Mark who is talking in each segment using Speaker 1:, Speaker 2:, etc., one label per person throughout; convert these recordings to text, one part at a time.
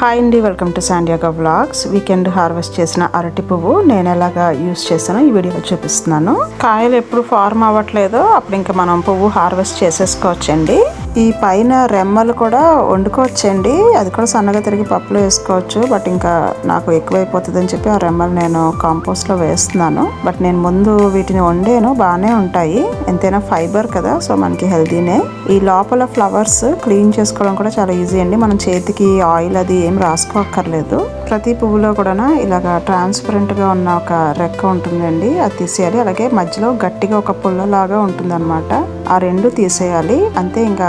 Speaker 1: Hi అండి welcome to San Diego vlogs weekend harvest చేసిన అరటి పువ్వు నేను ఎలాగా యూస్ చేసానో ఈ వీడియోలో చూపిస్తున్నాను. కాయలు ఎప్పుడు ఫార్మ్ అవ్వట్లేదో అప్పుడు ఇంకా మనం పువ్వు హార్వెస్ట్ చేసేసుకోవచ్చండి. ఈ పైన రెమ్మలు కూడా వండుకోవచ్చండి. అది కూడా సన్నగా తిరిగి పప్పులో వేసుకోవచ్చు. బట్ ఇంకా నాకు ఎక్కువైపోతుందని అని చెప్పి ఆ రెమ్మలు నేను కాంపోస్ట్లో వేస్తున్నాను. బట్ నేను ముందు వీటిని వండాను. బాగానే ఉంటాయి. ఎంతైనా ఫైబర్ కదా సో మనకి హెల్దీనే. ఈ లోపల ఫ్లవర్స్ క్లీన్ చేసుకోవడం కూడా చాలా ఈజీ అండి. మనం చేతికి ఆయిల్ అది ఏం రాసుకోక్కర్లేదు. ప్రతి పువ్వులో కూడా ఇలాగా ట్రాన్స్పరెంట్గా ఉన్న ఒక రెక్క ఉంటుందండి. అది తీసేయాలి. అలాగే మధ్యలో గట్టిగా ఒక పుల్లలాగా ఉంటుందన్నమాట. ఆ రెండు తీసేయాలి. అంతే ఇంకా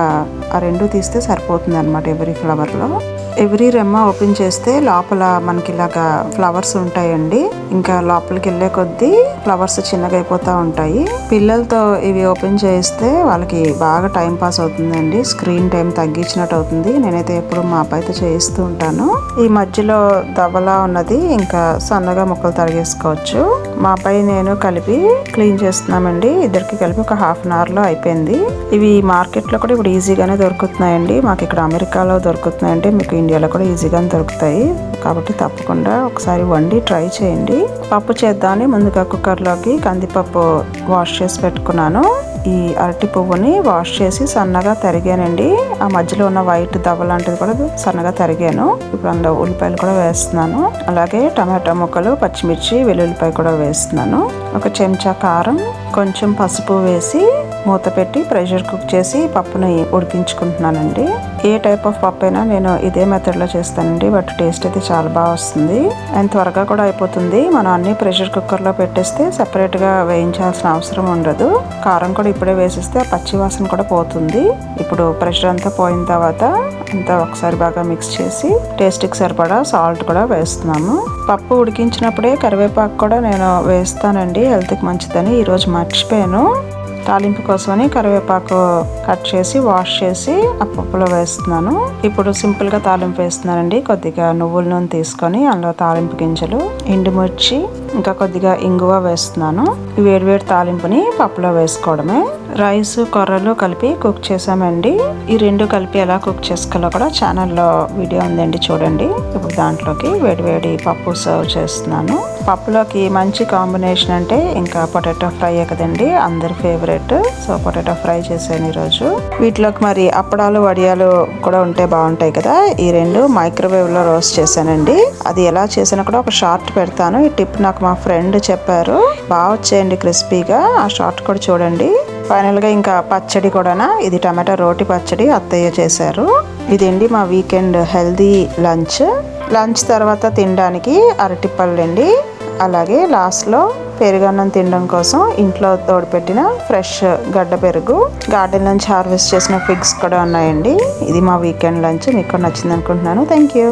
Speaker 1: ఆ రెండు తీస్తే సరిపోతుంది అనమాట ఎవరి ఫ్లవర్లో. ఎవ్రీ రెమ్మ ఓపెన్ చేస్తే లోపల మనకి ఇలాగా ఫ్లవర్స్ ఉంటాయండి. ఇంకా లోపలికి వెళ్ళే కొద్దీ ఫ్లవర్స్ చిన్నగా అయిపోతూ ఉంటాయి. పిల్లలతో ఇవి ఓపెన్ చేస్తే వాళ్ళకి బాగా టైం పాస్ అవుతుందండి. స్క్రీన్ టైం తగ్గించినట్టు అవుతుంది. నేనైతే ఎప్పుడు మా అబ్బాయితో చేయిస్తూ ఉంటాను. ఈ మధ్యలో దవ్వలా ఉన్నది. ఇంకా సన్నగా ముక్కలు తరిగేసుకోవచ్చు. మా అబ్బాయి నేను కలిపి క్లీన్ చేస్తున్నామండి. ఇద్దరికి కలిపి ఒక హాఫ్ అన్ అవర్లో అయిపోయింది. ఇవి మార్కెట్లో కూడా ఇప్పుడు ఈజీగానే దొరుకుతున్నాయండి. మాకు ఇక్కడ అమెరికాలో దొరుకుతున్నాయంటే మీకు ఇండియాలో కూడా ఈజీగా దొరుకుతాయి. కాబట్టి తప్పకుండా ఒకసారి వండి ట్రై చేయండి. పప్పు చేద్దామని ముందుగా కుక్కర్లోకి కందిపప్పు వాష్ చేసి పెట్టుకున్నాను. ఈ అరటి పువ్వుని వాష్ చేసి సన్నగా తరిగానండి. ఆ మధ్యలో ఉన్న వైట్ దవ్వ లాంటిది కూడా సన్నగా తరిగాను. ఇప్పుడు అందులో ఉల్లిపాయలు కూడా వేస్తున్నాను. అలాగే టమాటా ముక్కలు పచ్చిమిర్చి వెల్లుల్లిపాయ కూడా వేస్తున్నాను. ఒక చెంచా కారం కొంచెం పసుపు వేసి మూత పెట్టి ప్రెషర్ కుక్ చేసి పప్పుని ఉడికించుకుంటున్నానండి. ఏ టైప్ ఆఫ్ పప్పు అయినా నేను ఇదే మెథడ్లో చేస్తానండి. బట్ టేస్ట్ అయితే చాలా బాగా వస్తుంది. అండ్ త్వరగా కూడా అయిపోతుంది. మనం అన్ని ప్రెషర్ కుక్కర్లో పెట్టేస్తే సపరేట్గా వేయించాల్సిన అవసరం ఉండదు. కారం కూడా ఇప్పుడే వేసిస్తే ఆ పచ్చి వాసన కూడా పోతుంది. ఇప్పుడు ప్రెషర్ అంతా పోయిన తర్వాత అంతా ఒకసారి బాగా మిక్స్ చేసి టేస్ట్కి సరిపడా సాల్ట్ కూడా వేస్తున్నాము. పప్పు ఉడికించినప్పుడే కరివేపాకు కూడా నేను వేస్తానండి. హెల్త్కి మంచిదని. ఈరోజు మర్చిపోయాను. తాలింపు కోసమని కరివేపాకు కట్ చేసి వాష్ చేసి ఆ పప్పులో వేస్తున్నాను. ఇప్పుడు సింపుల్గా తాలింపు వేస్తున్నానండి. కొద్దిగా నువ్వుల నూనె తీసుకొని అందులో తాలింపు గింజలు ఎండుమిర్చి ఇంకా కొద్దిగా ఇంగువ వేస్తున్నాను. వేడి వేడి తాలింపుని పప్పులో వేసుకోవడమే. రైస్ కొర్రలు కలిపి కుక్ చేసామండి ఈ రెండు కలిపి ఎలా కుక్ చేసుకోవాలో కూడా ఛానల్లో వీడియో ఉందండి చూడండి. ఇప్పుడు దాంట్లోకి వేడి వేడి పప్పు సర్వ్ చేస్తున్నాను. పప్పులోకి మంచి కాంబినేషన్ అంటే ఇంకా పొటాటో ఫ్రై కదండి అందరి ఫేవరెట్ సో పొటాటో ఫ్రై చేశాను ఈరోజు. వీటిలోకి మరి అప్పడాలు వడియాలు కూడా ఉంటే బాగుంటాయి కదా. ఈ రెండు మైక్రోవేవ్లో రోస్ట్ చేశానండి. అది ఎలా చేసినా కూడా ఒక షార్ట్ పెడతాను. ఈ టిప్ నాకు మా ఫ్రెండ్ చెప్పారు. బాగా వచ్చేయండి క్రిస్పీగా ఆ షార్ట్ కూడా చూడండి. ఫైనల్గా ఇంకా పచ్చడి కూడా ఇది టమాటా రోటి పచ్చడి అత్తయ్య చేశారు. ఇదండి మా వీకెండ్ హెల్దీ లంచ్. లంచ్ తర్వాత తినడానికి అరటిపళ్ళు అండి. అలాగే లాస్ట్లో పెరుగన్నం తినడం కోసం ఇంట్లో తోడుపెట్టిన ఫ్రెష్ గడ్డ పెరుగు. గార్డెన్ నుంచి హార్వెస్ట్ చేసిన ఫిగ్స్ కూడా ఉన్నాయండి. ఇది మా వీకెండ్ లంచ్. మీకు నచ్చింది అనుకుంటున్నాను థ్యాంక్ యూ.